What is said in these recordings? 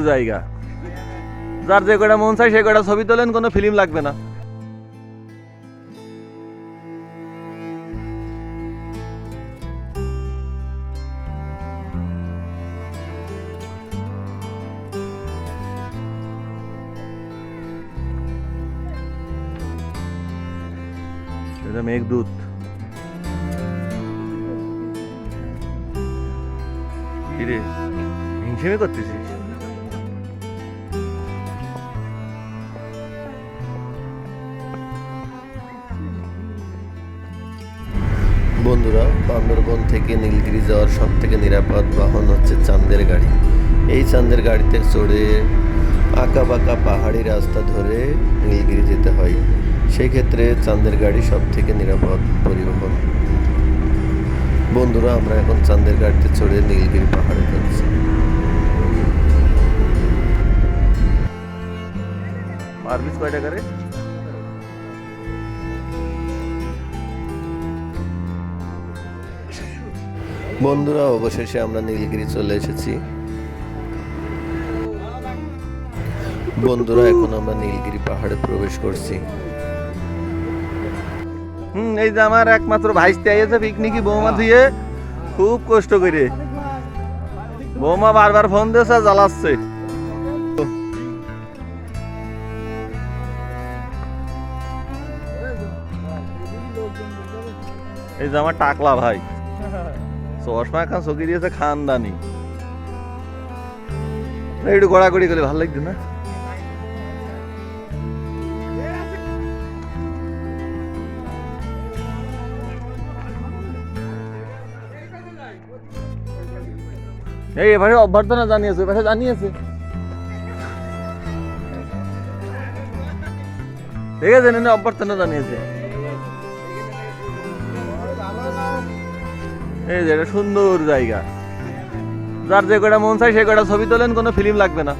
জায়গা। যার যে কটা মন চাই সে কটা ছবি তোলেন, কোনো ফিল্ম লাগবে না। মেঘদূত কিরে হিংসেমি করতেছিস? বন্ধুরা, বান্দরবন থেকে নীলগিরি যাওয়ার সব থেকে নিরাপদ বাহন হচ্ছে চাঁদের গাড়ি। এই চাঁদের গাড়িতে চড়ে আঁকা বাঁকা পাহাড়ি রাস্তা ধরে নীলগিরি যেতে হয়। সেই ক্ষেত্রে চাঁদের গাড়ি সব থেকে নিরাপদ পরিবহন। বন্ধুরা, আমরা এখন চাঁদের গাড়িতে চড়ে নীলগিরি পাহাড়ে যাচ্ছি। পার পিস কয় টাকা রে বন্ধুরা অবশেষে আমরা নীলগিরি চলে এসেছি। বন্ধুরা এখন আমরা নীলগিরি পাহাড়ে প্রবেশ করছি। হুম এই যে আমার একমাত্র ভাইস্তে আইছে পিকনিকি বৌমা দিয়ে খুব কষ্ট করে। বৌমা বারবার ফোন দিয়েছে জ্বালাচ্ছে। এই যে আমার টাকলা ভাই। চশমা খান চকি দিয়েছে খানদানি। একটু গড়াগড়ি করলে ভালো লাগছে না? এই এবারে অভ্যর্থনা জানিয়েছে এবারে জানিয়েছে ঠিক আছে অভ্যর্থনা জানিয়েছে এই যে, এটা সুন্দর জায়গা। যার যে কটা মন চাই সে কটা ছবি তোলেন, কোনো ফিল্ম লাগবে না।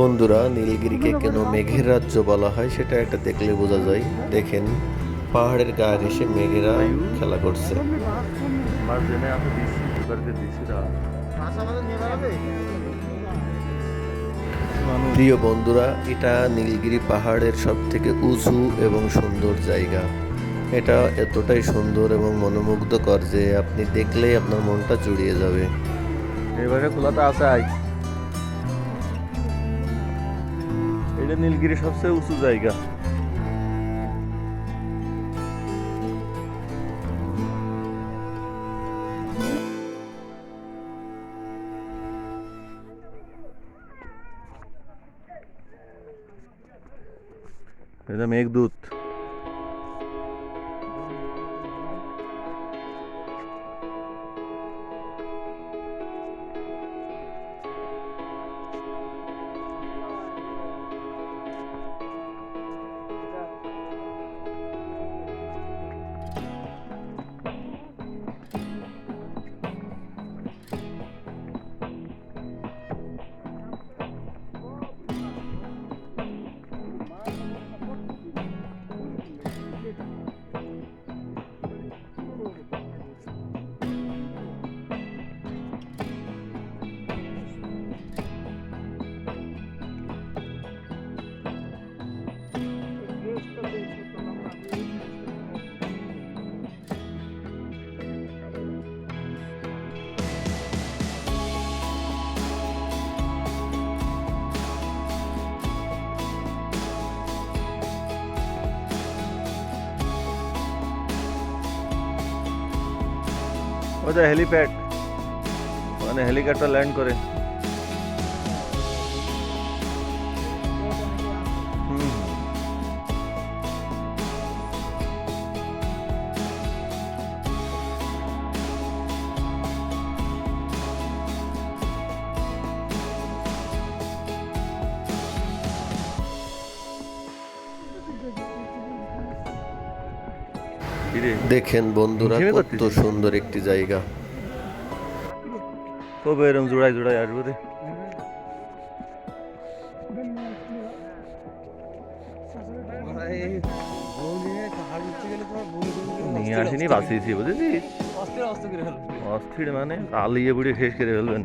বন্ধুরা নীলগিরিকে কেন মেঘের রাজ্য বলা হয় সেটা একটা দেখলে বোঝা যায়। দেখেন পাহাড়ের গায়ে এসে মেঘেরা খেলা করছে। প্রিয় বন্ধুরা এটা নীলগিরি পাহাড়ের সব থেকে উঁচু এবং সুন্দর জায়গা। এটা এতটাই সুন্দর এবং মনোমুগ্ধকর যে আপনি দেখলেই আপনার মনটা জুড়িয়ে যাবে। এবারে খোলাটা আছে আই এটা নীলগিরি সবচেয়ে উঁচু জায়গা। এটা মেঘদূত। ওটা হেলিপ্যাড। মানে হেলিকপ্টার ল্যান্ড করে। দেখেন বন্ধুরা কত সুন্দর একটি জায়গা। কবে এরম জোড়ায় জোড়ায় আসব রে। নিয়ে আসিনি বাঁচিয়েছি বুঝেছিস? অস্থির মানে আলিয়ে বুড়ে শেষ করে ফেলবেন।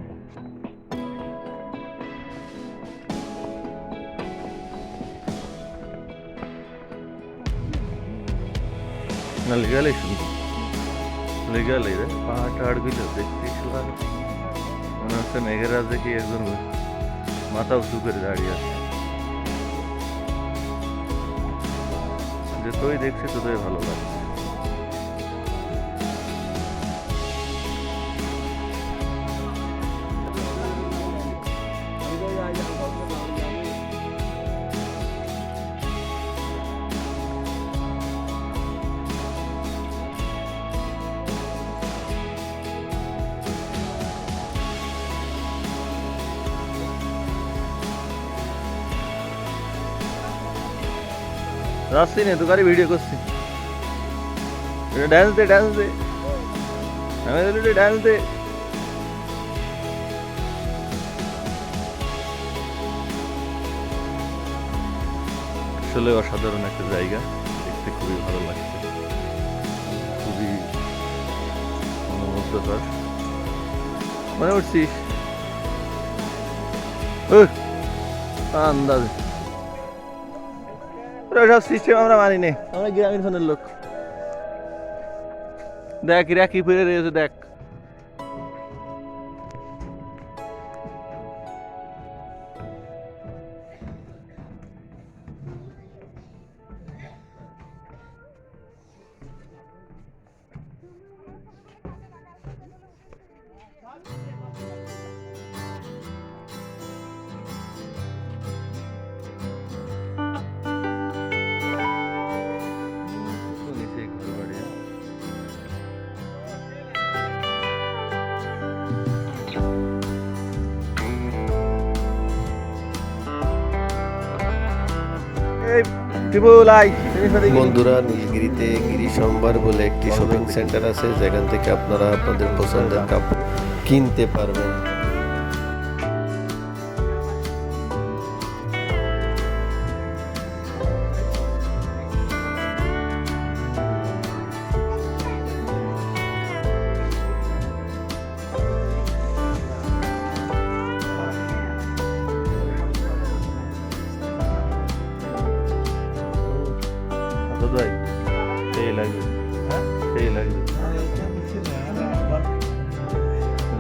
না লেগালে শুনছি লেগালে রে, পাহাড় টাহাড়গুলো দেখতে মনে হচ্ছে মেঘেরা দেখি একজন মাথা উঁচু করে দাঁড়িয়ে আছে। যে তুই দেখছি, তোদের ভালো লাগে রাস্তি নেই তোকারি ভিডিও করছি। ড্যান্স দে ড্যান্স দে আমি বলি ড্যান্স দে আসলে অসাধারণ একটা জায়গা দেখতে খুবই ভালো লাগছে। খুবই মনোমুগ্ধকর। মনে উঠছিস ওই, ওসব সিস্টেম আমরা মানি নে। আমরা গ্রামীণ ফোনের লোক। দেখ কি পরে রয়েছে দেখ। বন্ধুরা, নীলগিরিতে গিরি বলে একটি শপিং সেন্টার আছে, যেখান থেকে আপনারা আপনাদের পছন্দের কাপড় কিনতে পারবেন।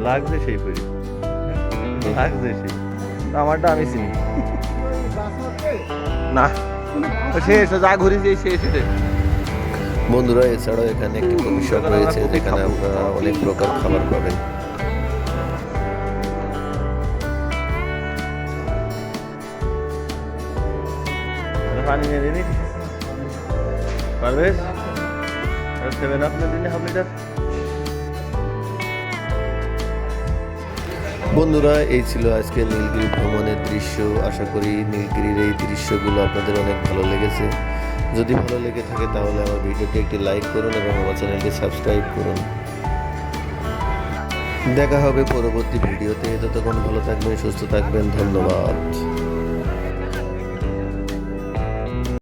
লাগছে সেই পরি। লাগছে সেই। আমারটা আমি চিনি। না। শেষ যা ঘুরেছি শেষ এটা বন্ধুরা এছাড়াও এখানে একটি কফি শপ রয়েছে যেখানে আপনারা অনেক প্রকার খাবার পাবেন। পানি নিয়ে দিনি পারবেশ সেভেন আপ নিয়ে দিনি হাফ লিটার বন্ধুরা, এই ছিল আজকে নীলগিরি ভ্রমণের দৃশ্য। আশা করি নীলগিরির এই দৃশ্যগুলো আপনাদের অনেক ভালো লেগেছে। যদি ভালো লেগে থাকে তাহলে আমার ভিডিওটি একটি লাইক করুন এবং আমার চ্যানেলটি সাবস্ক্রাইব করুন। দেখা হবে পরবর্তী ভিডিওতে। ততক্ষণ ভালো থাকবেন, সুস্থ থাকবেন। ধন্যবাদ।